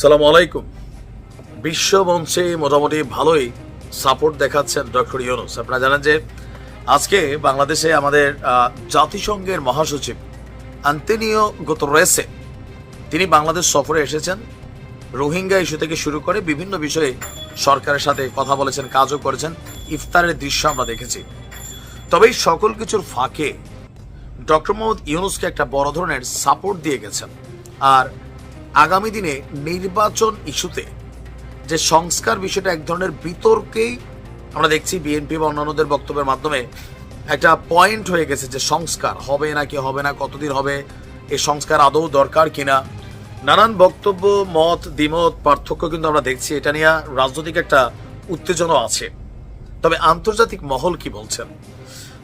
সালাম আলাইকুম। বিশ্ব মঞ্চে মোটামুটি ভালোই সাপোর্ট দেখাচ্ছেন ডক্টর ইউনুস। আপনারা জানেন যে আজকে বাংলাদেশে আমাদের জাতিসংঘের মহাসচিব আন্তনিও গোতরেসে তিনি বাংলাদেশ সফরে এসেছেন। রোহিঙ্গা ইস্যু থেকে শুরু করে বিভিন্ন বিষয়ে সরকারের সাথে কথা বলেছেন, কাজও করেছেন। ইফতারের দৃশ্য আমরা দেখেছি। তবে সকল কিছুর ফাঁকে ডক্টর মোহাম্মদ ইউনুসকে একটা বড় ধরনের সাপোর্ট দিয়ে গেছেন। আর আগামী দিনে নির্বাচন ইস্যুতে যে সংস্কার বিষয়টা এক ধরনের বিতর্কেই আমরা দেখছি বিএনপি বা অন্যান্যদের বক্তব্যের মাধ্যমে। একটা পয়েন্ট হয়ে গেছে যে সংস্কার হবে নাকি হবে না, কতদিন হবে এই সংস্কার আদৌ দরকার কিনা? নানান বক্তব্য, মত, দ্বিমত, পার্থক্য কিন্তু আমরা দেখছি, এটা নিয়ে রাজনৈতিক একটা উত্তেজনা আছে। তবে আন্তর্জাতিক মহল কি বলছেন?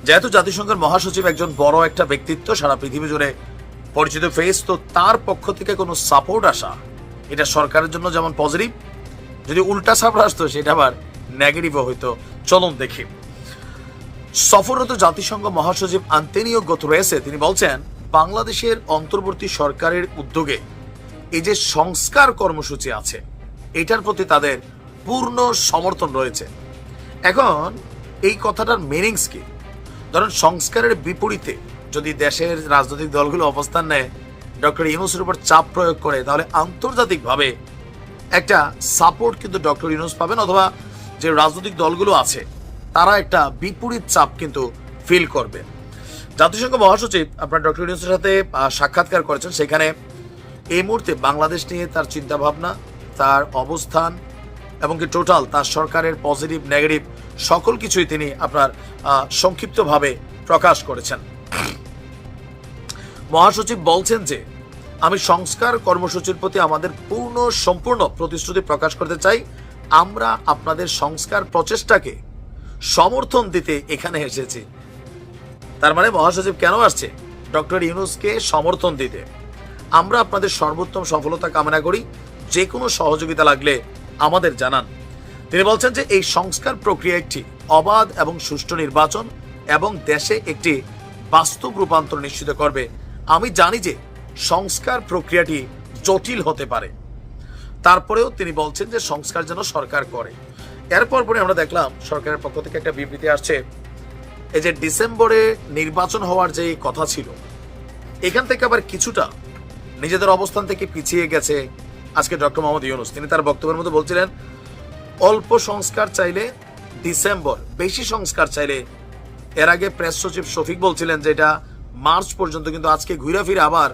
যেহেতু জাতিসংঘের মহাসচিব একজন বড় একটা ব্যক্তিত্ব, সারা পৃথিবী জুড়ে পরিচিত ফেস তো তার পক্ষ থেকে কোনো সাপোর্ট আসা, এটা সরকারের জন্য যেমন পজিটিভ যদি উল্টা সাপোর্ট আসতো, সেটা আবার নেগেটিভও হইতো। চলুন দেখি। সফররত জাতিসংঘ মহাসচিব আন্তনিও গোতরেসে তিনি বলছেন, বাংলাদেশের অন্তর্বর্তী সরকারের উদ্যোগে এই যে সংস্কার কর্মসূচি আছে, এটার প্রতি তাদের পূর্ণ সমর্থন রয়েছে। এখন এই কথাটার মিনিংস কি? ধরুন, সংস্কারের বিপরীতে যদি দেশের রাজনৈতিক দলগুলো অবস্থান নেয়, ডক্টর ইউনুসের উপর চাপ প্রয়োগ করে, তাহলে আন্তর্জাতিকভাবে একটা সাপোর্ট কিন্তু ডক্টর ইউনুস পাবেন, অথবা যে রাজনৈতিক দলগুলো আছে, তারা একটা বিপরীত চাপ কিন্তু ফিল করবে। জাতিসংঘ মহাসচিব আপনার ডক্টর ইউনুসের সাথে সাক্ষাৎকার করেছেন, সেখানে এই মুহূর্তে বাংলাদেশ নিয়ে তার চিন্তাভাবনা, তার অবস্থান, এবং কি টোটাল তার সরকারের পজিটিভ নেগেটিভ সকল কিছুই তিনি আপনার সংক্ষিপ্তভাবে প্রকাশ করেছেন। মহাসচিব বলছেন যে, আমি সংস্কার কর্মসূচির প্রতি আমাদের পূর্ণ সম্পূর্ণ প্রতিশ্রুতি প্রকাশ করতে চাই। আমরা আপনাদের সংস্কার প্রচেষ্টাকে সমর্থন দিতে এখানে এসেছি। তার মানে মহাসচিব কেন আসছে? ডক্টর ইউনুসকে সমর্থন দিতে। আমরা আপনাদের সর্বোত্তম সফলতা কামনা করি। যে কোনো সহযোগিতা লাগলে আমাদের জানান। তিনি বলছেন যে, এই সংস্কার প্রক্রিয়া একটি অবাধ এবং সুষ্ঠু নির্বাচন এবং দেশে একটি বাস্তব রূপান্তর নিশ্চিত করবে আমি জানি যে সংস্কার প্রক্রিয়াটি জটিল হতে পারে। তারপরেও তিনি বলছেন যে সংস্কার যেন সরকার করে। এরপর পরে আমরা দেখলাম সরকারের পক্ষ থেকে একটা বিবৃতি আসছে এই যে ডিসেম্বরে নির্বাচন হওয়ার যে কথা ছিল, এখান থেকে আবার কিছুটা নিজেদের অবস্থান থেকে পিছিয়ে গেছে আজকে ডক্টর মোহাম্মদ ইউনুস। তিনি তার বক্তব্যের মধ্যে বলছিলেন, অল্প সংস্কার চাইলে ডিসেম্বর, বেশি সংস্কার চাইলে এর আগে প্রেস সচিব শফিক বলছিলেন যে এটা মার্চ পর্যন্ত কিন্তু আজকে ঘুরে ফিরে আবার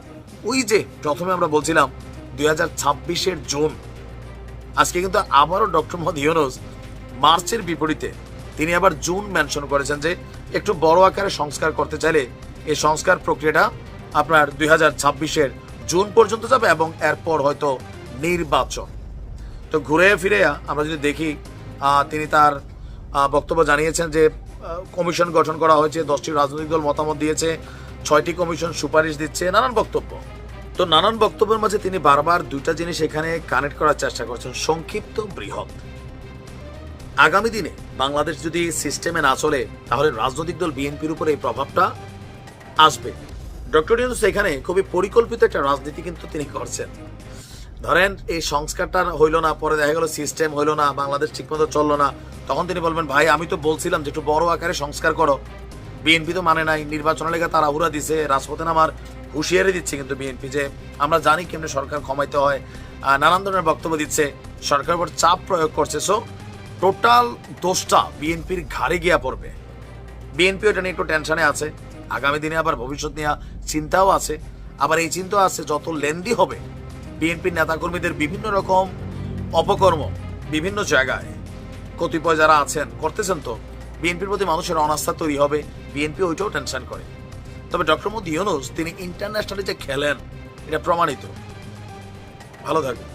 ওই যে প্রথমে আমরা বলছিলাম দুই হাজার ছাব্বিশের জুন। আজকে কিন্তু আবারও ডক্টর মোহাম্মদ ইউনুস মার্চের বিপরীতে। তিনি আবার জুন মেনশন করেছেন যে একটু বড় আকারে সংস্কার করতে চাইলে এই সংস্কার প্রক্রিয়াটা আপনার দুই হাজার ছাব্বিশের জুন পর্যন্ত যাবে এবং এরপর হয়তো নির্বাচন। তো ঘুরে ফিরে আমরা যদি দেখি তিনি তার বক্তব্য জানিয়েছেন যে কমিশন গঠন করা হয়েছে, দশটি রাজনৈতিক দল মতামত দিয়েছে ছয়টি কমিশন সুপারিশ দিচ্ছে নানান বক্তব্য। তো নানান বক্তব্যের মাঝে তিনি বারবার দুইটা জিনিস এখানে কানেক্ট করার চেষ্টা করছেন, সংক্ষিপ্ত বৃহৎ। আগামী দিনে বাংলাদেশ যদি সিস্টেমে না চলে, তাহলে রাজনৈতিক দল বিএনপির উপর এই প্রভাবটা আসবে। ডক্টর ইউনুস এখানে খুবই পরিকল্পিত একটা রাজনীতি কিন্তু তিনি করছেন। ধরেন, এই সংস্কারটা হইল না, পরে দেখা গেল সিস্টেম হইল না, বাংলাদেশ ঠিকমতো চলল না, তখন তিনি বলবেন, ভাই, আমি তো বলছিলাম যে একটু বড় আকারে সংস্কার করো। বিএনপি তো মানে নাই, নির্বাচনের লেগে তারা হুরা দিছে, রাজপথে নামার হুঁশিয়ারি দিচ্ছে কিন্তু বিএনপি যে আমরা জানি কেমনে সরকার ক্ষমাইতে হয়। নানান ধরনের বক্তব্য দিচ্ছে, সরকারের উপর চাপ প্রয়োগ করছে। সো টোটাল দোষটা বিএনপির ঘাড়ে গিয়া পড়বে। বিএনপি ওটা নিয়ে একটু টেনশনে আছে, আগামী দিনে আবার ভবিষ্যৎ নিয়ে চিন্তাও আছে। আবার এই চিন্তা আছে, যত লেন্দি হবে, বিএনপির নেতাকর্মীদের বিভিন্ন রকম অপকর্ম বিভিন্ন জায়গায়। কতিপয় যারা আছেন, করতেছেন তো বিএনপির প্রতি মানুষের অনাস্থা তৈরি হবে, বিএনপি ওইটাও টেনশন করে। তবে ডক্টর মোদী ইউনুস, তিনি ইন্টারন্যাশনালি যে খেলেন, এটা প্রমাণিত। ভালো থাকবেন।